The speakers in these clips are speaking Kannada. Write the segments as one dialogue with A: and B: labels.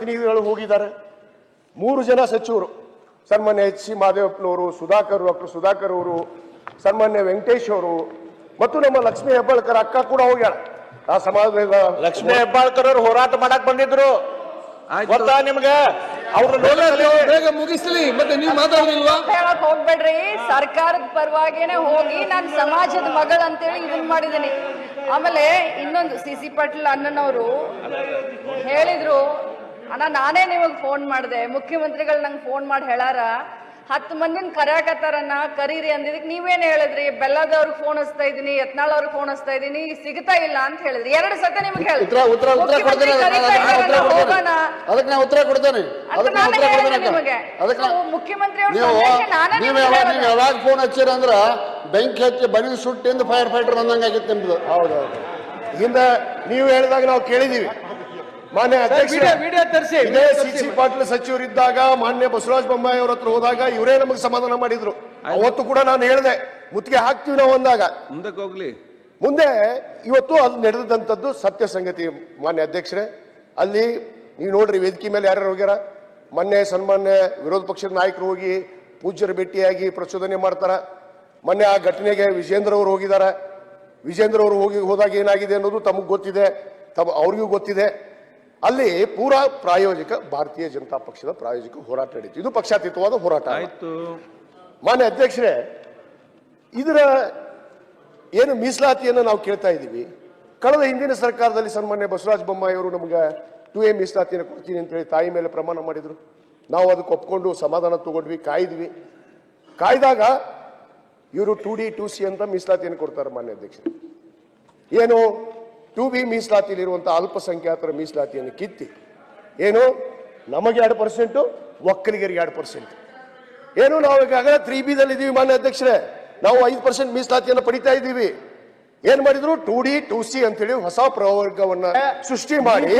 A: ಪ್ರತಿನಿಧಿಗಳು ಹೋಗಿದ್ದಾರೆ. ಮೂರು ಜನ ಸಚಿವರು ಸನ್ಮಾನ್ಯ ಎಚ್ ಸಿ ಮಾದೇವಪ್ಪನವರು ಸುಧಾಕರ್ ಡಾಕ್ಟರ್ ಸುಧಾಕರ್ ಅವರು ಸನ್ಮಾನ್ಯ ವೆಂಕಟೇಶ್ ಅವರು ಮತ್ತು ನಮ್ಮ ಲಕ್ಷ್ಮೀ ಹೆಬ್ಬಾಳ್ಕರ್ ಅಕ್ಕ ಕೂಡ ಹೋಗ್ಯಾಳ. ಆ ಸಮಾಜದ
B: ಲಕ್ಷ್ಮೀ ಹೆಬ್ಬಾಳ್ಕರ್ ಅವರು ಹೋರಾಟ ಮಾಡಕ್ ಬಂದಿದ್ರು. ಗೊತ್ತಾ ನಿಮ್ಗೆ? ಅವ್ರ
C: ಬೇಗ ಮುಗಿಸ್ಲಿ. ಮತ್ತೆ ನೀವು ಮಾತಾಡೋದಿಲ್ವಾ?
D: ಹೇಳಕ್ ಹೋಗ್ಬೇಡ್ರಿ. ಸರ್ಕಾರದ ಪರವಾಗಿನೇ ಹೋಗಿ ನಾನು ಸಮಾಜದ ಮಗಳು ಅಂತೇಳಿ ಇದನ್ ಮಾಡಿದೀನಿ ಆಮೇಲೆ ಇನ್ನೊಂದು ಸಿ ಸಿ ಪಾಟೀಲ್ ಅಣ್ಣನವರು ಹೇಳಿದ್ರು ಅಣ್ಣ ನಾನೇ ನಿಮಗೆ ಫೋನ್ ಮಾಡಿದೆ. ಮುಖ್ಯಮಂತ್ರಿಗಳು ನಂಗೆ ಫೋನ್ ಮಾಡಿ ಹೇಳಾರ ಹತ್ತು ಮಂದಿನ ಕರ್ಯಾಕತ್ತಾರನ್ನ ಕರೀರಿ ಅಂದಿದ್ದಕ್ಕೆ ನೀವೇನ್ ಹೇಳಿದ್ರಿ? ಬೆಲ್ಲದವ್ರಿಗೆ ಫೋನ್ ಹಚ್ತಾ ಇದ್ದೀನಿ ಯತ್ನಾಳ್ ಅವ್ರಿಗೆ ಫೋನ್ ಹಚ್ತಾ ಇದೀನಿ ಸಿಗ್ತಾ ಇಲ್ಲ ಅಂತ ಹೇಳಿದ್ರಿ. ಎರಡು ಸತಿ ನಿಮ್ಗೆ
C: ಉತ್ತರ ಉತ್ತರ ಉತ್ತರ ಕೊಡ್ತೇನೆ ಅದಕ್ಕೆ ನಾನು ಉತ್ತರ ಕೊಡ್ತೇನೆ. ಅದಕ್ಕೆ ನಾನು ಉತ್ತರ ಕೊಡ್ತೇನೆ.
D: ನಿಮಗೆ.
C: ಅದಕ್ಕೆ
D: ಮುಖ್ಯಮಂತ್ರಿ ಅವ್ರ
C: ನೀವು ಯಾವಾಗ ನೀವು ಯಾವಾಗ ಫೋನ್ ಹಚ್ಚಿರ ಅಂದ್ರ ಬೆಂಕಿ ಹಚ್ಚಿ ಬನಿ ಸುಟ್ಟಿಂದ ಫೈರ್ ಫೈಟರ್ ಬಂದಂಗ ಆಗಿತ್ತು ನಿಮ್ದು.
A: ಹೌದೌದು. ಹಿಂದೆ ನೀವು ಹೇಳಿದಾಗ ನಾವು ಕೇಳಿದೀವಿ. ಮಾನ್ಯ ಅಧ್ಯಕ್ಷ ಇದೇ ಸಿ ಪಾಟೀಲ್ ಸಚಿವರಿದ್ದಾಗ ಮಾನ್ಯ ಬಸವರಾಜ ಬೊಮ್ಮಾಯಿ ಅವ್ರ ಹತ್ರ ಹೋದಾಗ ಇವರೇ ನಮಗೆ ಸಮಾಧಾನ ಮಾಡಿದ್ರು. ಅವತ್ತು ಕೂಡ ನಾನು ಹೇಳಿದೆ ಮುತ್ತಿಗೆ ಹಾಕ್ತೀವಿ ನಾವು ಅಂದಾಗ.
E: ಮುಂದಕ್ಕೆ ಹೋಗ್ಲಿ.
A: ಮುಂದೆ ಇವತ್ತು ಅದು ನಡೆದಂಥದ್ದು ಸತ್ಯ ಸಂಗತಿ ಮಾನ್ಯ ಅಧ್ಯಕ್ಷರೇ. ಅಲ್ಲಿ ನೀವು ನೋಡ್ರಿ ವೇದಿಕೆ ಮೇಲೆ ಯಾರ್ಯಾರು ಹೋಗ್ಯಾರ? ಮೊನ್ನೆ ಸನ್ಮಾನ್ಯ ವಿರೋಧ ಪಕ್ಷದ ನಾಯಕರು ಹೋಗಿ ಪೂಜ್ಯರ ಭೇಟಿಯಾಗಿ ಪ್ರಚೋದನೆ ಮಾಡ್ತಾರ. ಮೊನ್ನೆ ಆ ಘಟನೆಗೆ ವಿಜೇಂದ್ರ ಅವರು ಹೋಗಿದ್ದಾರೆ ವಿಜೇಂದ್ರ ಅವರು ಹೋಗಿ ಹೋದಾಗ ಏನಾಗಿದೆ ಅನ್ನೋದು ತಮಗೆ ಗೊತ್ತಿದೆ. ತಮ್ಮ ಅವ್ರಿಗೂ ಗೊತ್ತಿದೆ. ಅಲ್ಲಿ ಪೂರಾ ಪ್ರಾಯೋಜಿಕ ಭಾರತೀಯ ಜನತಾ ಪಕ್ಷದ ಪ್ರಾಯೋಜಿಕ ಹೋರಾಟ ನಡೀತು. ಇದು ಪಕ್ಷಾತೀತವಾದ ಹೋರಾಟ.
E: ಆಯ್ತು.
A: ಮಾನ್ಯ ಅಧ್ಯಕ್ಷರೇ ಇದರ ಏನು ಮೀಸಲಾತಿಯನ್ನು ನಾವು ಕೇಳ್ತಾ ಇದ್ದೀವಿ. ಕಳೆದ ಹಿಂದಿನ ಸರ್ಕಾರದಲ್ಲಿ ಸನ್ಮಾನ್ಯ ಬಸವರಾಜ ಬೊಮ್ಮಾಯಿ ಅವರು ನಮಗೆ ಟು ಎ ಮೀಸಲಾತಿಯನ್ನು ಕೊಡ್ತೀನಿ ಅಂತೇಳಿ ತಾಯಿ ಮೇಲೆ ಪ್ರಮಾಣ ಮಾಡಿದ್ರು. ನಾವು ಅದಕ್ಕೆ ಒಪ್ಕೊಂಡು ಸಮಾಧಾನ ತಗೊಂಡ್ವಿ ಕಾಯ್ದ್ವಿ. ಕಾಯ್ದಾಗ ಇವರು ಟು ಡಿ ಟು ಸಿ ಅಂತ ಮೀಸಲಾತಿಯನ್ನು ಕೊಡ್ತಾರೆ ಮಾನ್ಯ ಅಧ್ಯಕ್ಷರು. ಏನು? ಟು ಬಿ ಮೀಸಲಾತಿಲಿರುವಂಥ ಅಲ್ಪಸಂಖ್ಯಾತರ ಮೀಸಲಾತಿಯನ್ನು ಕಿತ್ತಿ ಏನು? ನಮಗೆ ಎರಡು ಪರ್ಸೆಂಟು ಒಕ್ಕಲಿಗರಿಗೆ ಎರಡು ಪರ್ಸೆಂಟ್ ಏನು? ನಾವು ಈಗಾಗಲೇ ತ್ರೀ ಬಿ ದಲ್ಲಿ ಇದೀವಿ ಮಾನ್ಯ ಅಧ್ಯಕ್ಷರೇ. ನಾವು ಐದು ಪರ್ಸೆಂಟ್ ಮೀಸಲಾತಿಯನ್ನು ಪಡಿತಾ ಇದ್ದೀವಿ. ಏನ್ ಮಾಡಿದ್ರು? ಟು ಡಿ ಟು ಸಿ ಅಂತೇಳಿ ಹೊಸ ಪ್ರವರ್ಗವನ್ನ ಸೃಷ್ಟಿ ಮಾಡಿ.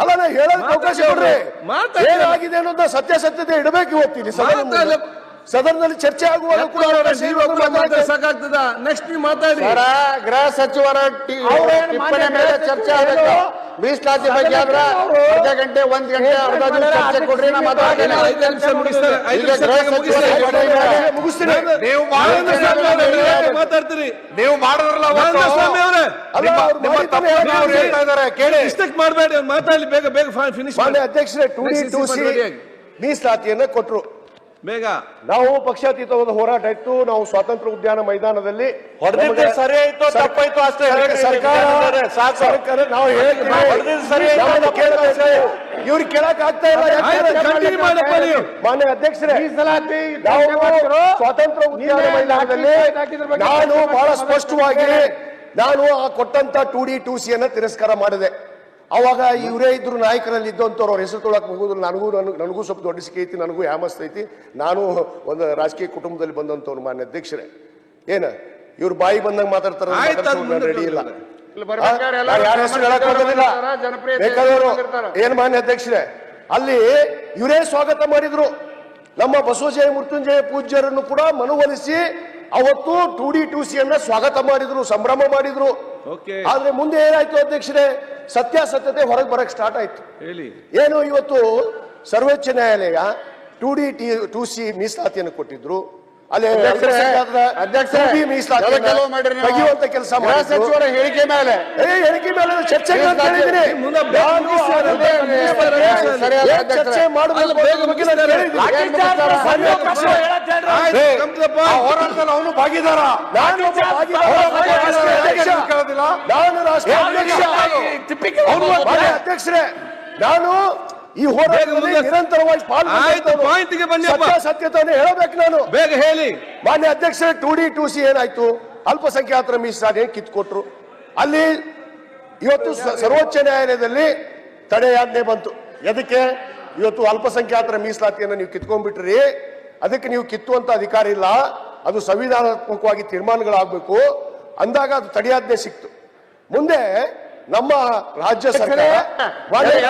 A: ಅಲ್ಲ ನಾ ಹೇಳೋದಕ್ಕೆ ಅವಕಾಶ ಕೊಡ್ರಿ. ಏನಾಗಿದೆ ಅನ್ನೋದನ್ನ ಸತ್ಯಾಸತ್ಯತೆ ಇಡಬೇಕು ಇವತ್ತಿಲ್ಲಿ. ಸದನದಲ್ಲಿ ಚರ್ಚೆ ಆಗುವಾಗ ಕೂಡ.
C: ಸಾಕಾಗ್ತದ ನೆಕ್ಸ್ಟ್ ನೀವು ಮಾತಾಡಿ
B: ಸರ, ಗೃಹ ಸಚಿವರ ಟಿ- ಟಿಪ್ಪಣಿ ಮೇಲೆ ಚರ್ಚೆ ಆಗಬೇಕು ಮೀಸಲಾತಿ ಬಗ್ಗೆ ಆದ್ರ ಅರ್ಧ ಗಂಟೆ ಒಂದ್ ಗಂಟೆ ಅರ್ಧ ಚರ್ಚೆ ಕೊಡ್ರಿ ನಾ ಮಾತಾಡ್ತೀನಿ
E: ಐದು ನಿಮಿಷ ಮುಗಿಸ್ತಾರೆ ಐದು
B: ಈಗ
E: ನಿಮಿಷ
B: ಗೃಹ
E: ಮುಗಿಸ್ತಾರೆ.
B: ಸಚಿವರ ಟಿಪ್ಪಣಿ ಮೇಲೆ
A: ಮುಗಿಸ್ತೀನಿ
B: ನೀವು
E: ನರೇಂದ್ರ ಸ್ವಾಮಿ ಅವರೇ, ನೀವು ಯಾಕೆ ಮಾತಾಡ್ತೀರಿ
B: ನೀವು ಮಾಡಿದ್ರಲ್ಲ ಅವತ್ತು.
E: ನರೇಂದ್ರ ಸ್ವಾಮಿ ಅವರೇ
A: ಅಲ್ಲ,
B: ನಿಮ್ಮ-
A: ಅವ್ರು
B: ನಿಮ್ಮ
A: ಮಾಡಿದ್ದನ್ನೇ
B: ತಪ್ಪನ್ನ ಅವ್ರು ಹೇಳ್ತಾ ಇದ್ದಾರೆ ಕೇಳಿ
E: ಮಾಡಬೇಡಿ ಮಾತಾಡಲಿ ಬೇಗ ಬೇಗ ಫಿನಿಶ್ ಮಾಡಿ
A: ಮಾನ್ಯ ಅಧ್ಯಕ್ಷರೇ ಟು ಡಿ ಟೂ ಸಿ. ಮೀಸಲಾತಿಯನ್ನ ಕೊಟ್ರು
E: ಬೇಗ.
A: ನಾವು ಪಕ್ಷಾತೀತವಾದ ಹೋರಾಟ ಇತ್ತು. ನಾವು ಸ್ವಾತಂತ್ರ್ಯ ಉದ್ಯಾನ ಮೈದಾನದಲ್ಲಿ
B: ಹೊಡೆದಿದ್ದು ಸರಿ ಆಯ್ತು ತಪ್ಪಾಯ್ತು ಅಷ್ಟೇ.
A: ಸರ್ಕಾರ
B: ಸಾಕು.
A: ಸರ್ಕಾರ ನಾವು ಇವ್ರು ಕೇಳಕ್ ಆಗ್ತಾ ಇಲ್ಲ. ಮಾನ್ಯ ಅಧ್ಯಕ್ಷರೇ ನಾವು ಸ್ವಾತಂತ್ರ್ಯ ಉದ್ಯಾನ ಮೈದಾನದಲ್ಲಿ ನಾನು ಬಹಳ ಸ್ಪಷ್ಟವಾಗಿ ನಾನು ಆ ಕೊಟ್ಟಂತ ಟು ಡಿ ಟು ಸಿ ಅನ್ನ ತಿರಸ್ಕಾರ ಮಾಡಿದೆ. ಅವಾಗ ಇವರೇ ಇದ್ರು ನಾಯಕರಲ್ಲಿ ಇದ್ದಂಥವ್ರು ಅವ್ರ ಹೆಸರು ತೊಳಕ್ ಹೋಗುದು ನನಗೂ ನನಗೆ ನನಗೂ ಸ್ವಲ್ಪ ದೊಡ್ಡ ಸಿಕ್ಕ ಐತಿ ನನಗೂ ಹ್ಯಾಮಸ್ತೈತಿ ನಾನು ಒಂದು ರಾಜಕೀಯ ಕುಟುಂಬದಲ್ಲಿ ಬಂದಂಥವ್ರು ಮಾನ್ಯ ಅಧ್ಯಕ್ಷರೇ. ಏನ? ಇವ್ರು ಬಾಯಿ ಬಂದಂಗ ಮಾತಾಡ್ತಾರೆ
E: ಆಯ್ತು, ಅದು
A: ರೆಡಿ ಇಲ್ಲ. ಯಾರ ಹೆಸರು ಹೇಳಕ್ ಹೋಗೋದಿಲ್ಲ.
B: ಜನಪ್ರಿಯತೆ
A: ಬೇಕಾದವರು ಏನ್ ಮಾನ್ಯ ಅಧ್ಯಕ್ಷರೇ? ಅಲ್ಲಿ ಇವರೇ ಸ್ವಾಗತ ಮಾಡಿದ್ರು. ನಮ್ಮ ಬಸವಜಯ ಮೃತ್ಯುಂಜಯ ಪೂಜ್ಯರನ್ನು ಕೂಡ ಮನವೊಲಿಸಿ ಅವತ್ತು ಟು ಡಿ ಟು ಸಿ ಅನ್ನ ಸ್ವಾಗತ ಮಾಡಿದ್ರು ಸಂಭ್ರಮ ಮಾಡಿದ್ರು. ಆದ್ರೆ ಮುಂದೆ ಏನಾಯ್ತು ಅಧ್ಯಕ್ಷರೇ? ಸತ್ಯಾಸತ್ಯತೆ ಹೊರಗೆ ಬರಕ್ ಸ್ಟಾರ್ಟ್ ಆಯ್ತು.
E: ಹೇಳಿ.
A: ಏನು ಇವತ್ತು ಸರ್ವೋಚ್ಚ ನ್ಯಾಯಾಲಯ to D T to C ಮೀಸಲಾತಿಯನ್ನು ಕೊಟ್ಟಿದ್ರು. ಅಲ್ಲಿ
B: ಅಧ್ಯಕ್ಷರೇ,
A: ಅಲ್ಪಸಂಖ್ಯಾತರ
B: ಅಧ್ಯಕ್ಷರೇ,
A: 2B ಮೀಸಲಾತಿಯನ್ನ
B: ಕೆಲವು ಕೆಲವು ಮಾಡಿರಿ ನೀವು.
A: ತೆಗೆಯುವಂತ ಕೆಲಸ
B: ಸಚಿವರ ಹೇಳಿಕೆ ಮೇಲೆ.
A: ಏ ಹೇಳಿಕೆ ಮೇಲೆ
B: ಚರ್ಚೆ.
A: ಚರ್ಚೆ ಮಾಡಬೇಕು
B: ಏನ್ ಹೋರಾಟದಲ್ಲಿ ಅವನು ಭಾಗಿದಾರ.
A: ನಾನು. ರಾಷ್ಟ್ರೀಯ ಅಧ್ಯಕ್ಷರೇ. ನಾನು ಈ ಹೋರಾಟದಲ್ಲಿ ನಿರಂತರವಾಗಿ
E: ಪಾಲ್ಗೊಂಡಿಗೆ ಬನ್ನಿಯಪ್ಪ.
A: ಸತ್ಯಾಸತ್ಯತೆಯನ್ನು ಹೇಳಬೇಕು ನಾನು.
E: ಬೇಗ ಹೇಳಿ.
A: ಮಾನ್ಯ ಅಧ್ಯಕ್ಷರೇ ಟು ಡಿ ಟೂ ಸಿ ಏನಾಯ್ತು? ಅಲ್ಪಸಂಖ್ಯಾತರ ಮೀಸಲಾತಿ ಕಿತ್ಕೊಟ್ರು. ಅಲ್ಲಿ ಇವತ್ತು ಸರ್ವೋಚ್ಚ ನ್ಯಾಯಾಲಯದಲ್ಲಿ ತಡೆಯಾಜ್ಞೆ ಬಂತು. ಎದಕ್ಕೆ? ಇವತ್ತು ಅಲ್ಪಸಂಖ್ಯಾತರ ಮೀಸಲಾತಿಯನ್ನು ನೀವು ಕಿತ್ಕೊಂಡ್ಬಿಟ್ರಿ. ಅದಕ್ಕೆ ನೀವು ಕಿತ್ತುವಂತ ಅಧಿಕಾರ ಇಲ್ಲ ಅದು ಸಂವಿಧಾನಾತ್ಮಕವಾಗಿ ತೀರ್ಮಾನಗಳಾಗಬೇಕು ಅಂದಾಗ ಅದು ತಡೆಯಾಜ್ಞೆ ಸಿಕ್ತು ಮುಂದೆ ನಮ್ಮ ರಾಜ್ಯ ಸರ್ಕಾರ ಮಾಡಿದ್ದೇ